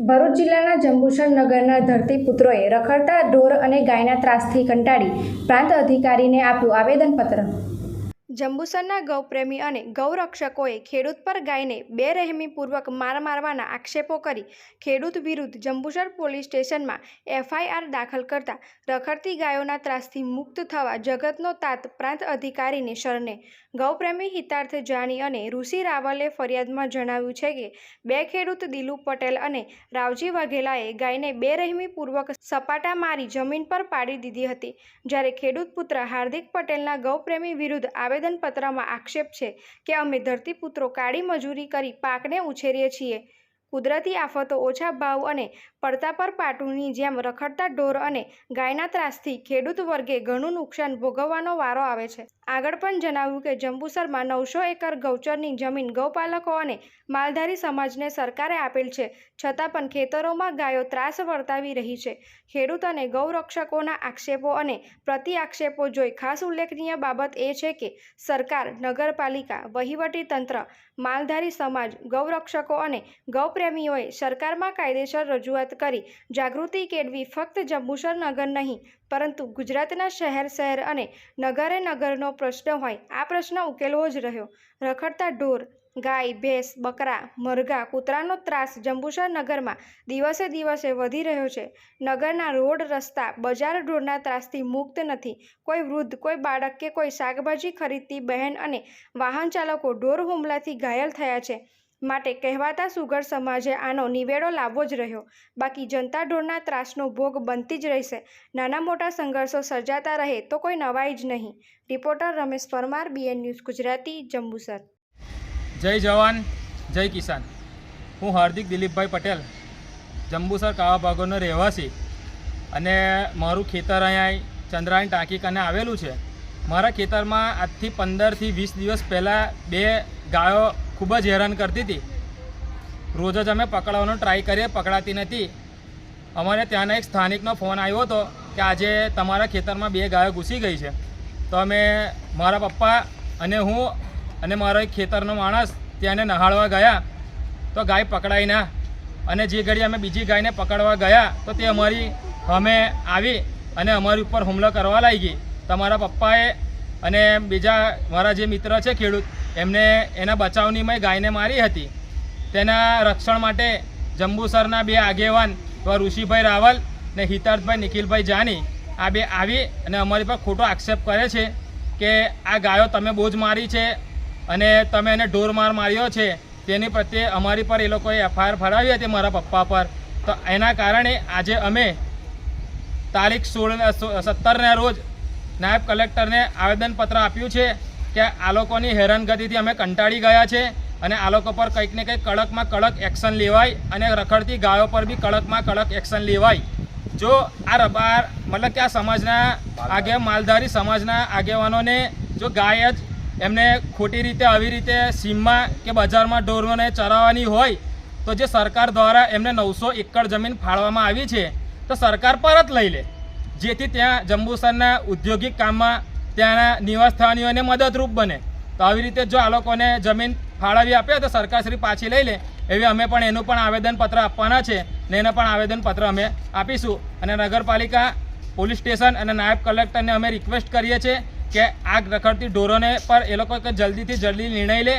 ભરૂચ જિલ્લાના જંબુસર નગરના ધરતીપુત્રોએ રખડતા ઢોર અને ગાયના ત્રાસથી કંટાળી પ્રાંત અધિકારીને આપ્યું આવેદનપત્ર. જંબુસરના ગૌપ્રેમી અને ગૌરક્ષકોએ ખેડૂત પર ગાયને બેરહેમીપૂર્વક માર મારવાના આક્ષેપો કરી ખેડૂત વિરુદ્ધ જંબુસર પોલીસ સ્ટેશનમાં એફઆઈઆર દાખલ કરતા રખડતી ગાયોના ત્રાસથી મુક્ત થવા જગતનો તાત પ્રાંત અધિકારીને શરણે. ગૌપ્રેમી હિતાર્થ જાણી અને ઋષિ રાવલે ફરિયાદમાં જણાવ્યું છે કે, બે ખેડૂત દિલુ પટેલ અને રાવજી વાઘેલાએ ગાયને બેરહેમીપૂર્વક સપાટા મારી જમીન પર પાડી દીધી હતી. જ્યારે ખેડૂત પુત્ર હાર્દિક પટેલના ગૌપ્રેમી વિરુદ્ધ આવેદનપત્રમાં આક્ષેપ છે કે અમે ધરતીપુત્રો કાળી મજૂરી કરી પાકને ઉછેરીએ છીએ. કુદરતી આફતો, ઓછા ભાવ અને પડતા પર પાટુની જેમ રખડતા ઢોર અને ગાયના ત્રાસથી ખેડૂત વર્ગે ઘણું નુકસાન ભોગવવાનો વારો આવે છે. આગળ પણ જણાવ્યું કે જંબુસરમાં નવસો એકર ગૌચરની જમીન ગૌપાલકો અને માલધારી સમાજને સરકારે આપેલ છે, છતાં પણ ખેતરોમાં ગાયો ત્રાસ વર્તાવી રહી છે. ખેડૂત અને ગૌરક્ષકોના આક્ષેપો અને પ્રતિ આક્ષેપો જોઈ ખાસ ઉલ્લેખનીય બાબત એ છે કે સરકાર, નગરપાલિકા, વહીવટી તંત્ર, માલધારી સમાજ, ગૌરક્ષકો અને ગૌપ્રેમીઓએ સરકારમાં કાયદેસર રજૂઆત કરી, જાગૃતિ કેળવી, ફક્ત જંબુસર નગર નહીં, પરંતુ ગુજરાતના શહેર શહેર અને નગરે નગરનો પ્રશ્ન હોય, આ પ્રશ્ન ઉકેલવો જ રહ્યો. રખડતા ઢોર, ગાય, ભેંસ, બકરા, મરઘા, કૂતરાનો ત્રાસ જંબુસર નગરમાં દિવસે દિવસે વધી રહ્યો છે. નગરના રોડ, રસ્તા, બજાર ઢોરના ત્રાસથી મુક્ત નથી. કોઈ વૃદ્ધ, કોઈ બાળક કે કોઈ શાકભાજી ખરીદતી બહેન અને વાહન ચાલકો ઢોર હુમલાથી ઘાયલ થયા છે. માટે કહેવાતા સુગર સમાજે આનો નિવેડો લાવવો જ રહ્યો. બાકી જનતા ઢોરના ત્રાસનો ભોગ બનતી જ રહેશે. નાના મોટા સંઘર્ષો સર્જાતા રહે તો કોઈ નવાઈ જ નહીં. Reporter Ramesh Parmar, B N news Gujarati, Jambusar. જય જવાન, જય કિસાન. હું હાર્દિક દિલીપભાઈ પટેલ, જંબુસર કાવાભાગોનો રહેવાસી અને મારું ખેતર અહીંયા ચંદ્રાયણ ટાંકી કને આવેલું છે. મારા ખેતરમાં આજથી પંદરથી વીસ દિવસ પહેલાં બે ગાયો ખૂબ જ હેરાન કરતી હતી. રોજ જ અમે પકડવાનો ટ્રાય કરીએ, પકડાતી નથી. અમારે ત્યાંના એક સ્થાનિકનો ફોન આવ્યો હતો કે આજે તમારા ખેતરમાં બે ગાયો ઘૂસી ગઈ છે. તો અમે મારા પપ્પા અને હું અને મારો એક ખેતરનો માણસ ત્યાંને નહાળવા ગયા. તો ગાય પકડાઈ ના. અને જે ઘડી અમે બીજી ગાયને પકડવા ગયા, તો તે અમારી અમે આવી અને અમારી ઉપર હુમલો કરવા લાગી. તમારા પપ્પાએ અને બીજા મારા જે મિત્ર છે ખેડૂત એમને એના બચાવની મેં ગાયને મારી હતી. તેના રક્ષણ માટે જંબુસરના બે આગેવાન ઋષિભાઈ રાવલ ને હિતાર્થભાઈ નિખિલભાઈ જાની આ બે આવી અને અમારી પર ખોટો આક્ષેપ કરે છે કે આ ગાયો તમે બહુ જ મારી છે અને તમે એને ઢોર માર માર્યો છે. તેની પ્રત્યે અમારી પર એ લોકોએ એફઆઈઆર ફરાવી હતી મારા પપ્પા પર. તો એના કારણે આજે અમે તારીખ સોળ સત્તરના રોજ નાયબ કલેક્ટરને આવેદનપત્ર આપ્યું છે. કે આ લોકોની હેરાનગતિથી અમે કંટાળી ગયા છે અને આ લોકો પર કંઈક ને કંઈક કડકમાં કડક એક્શન લેવાય અને રખડતી ગાયો પર બી કડકમાં કડક એક્શન લેવાય. જો આ રબાર, મતલબ કે આ સમાજના આગે માલધારી સમાજના આગેવાનોને જો ગાય જ એમને ખોટી રીતે, આવી રીતે સીમમાં કે બજારમાં ઢોરોને ચરાવવાની હોય, તો જે સરકાર દ્વારા એમને નવસો એકર જમીન ફાળવામાં આવી છે, તો સરકાર પરત લઈ લે. જેથી ત્યાં જંબુસરના ઉદ્યોગિક કામમાં ત્યાંના નિવાસસ્થાનીઓને મદદરૂપ બને. તો આવી રીતે જો આ લોકોને જમીન ફાળવી આપે તો સરકારશ્રી પાછી લઈ લે. એવી અમે પણ એનું પણ આવેદનપત્ર આપવાના છે ને એને પણ આવેદનપત્ર અમે આપીશું. અને નગરપાલિકા, પોલીસ સ્ટેશન અને નાયબ કલેક્ટરને અમે રિક્વેસ્ટ કરીએ છીએ કે આગ રખડતી ઢોરોને પર એ લોકો જલ્દીથી જલ્દી નિર્ણય લે.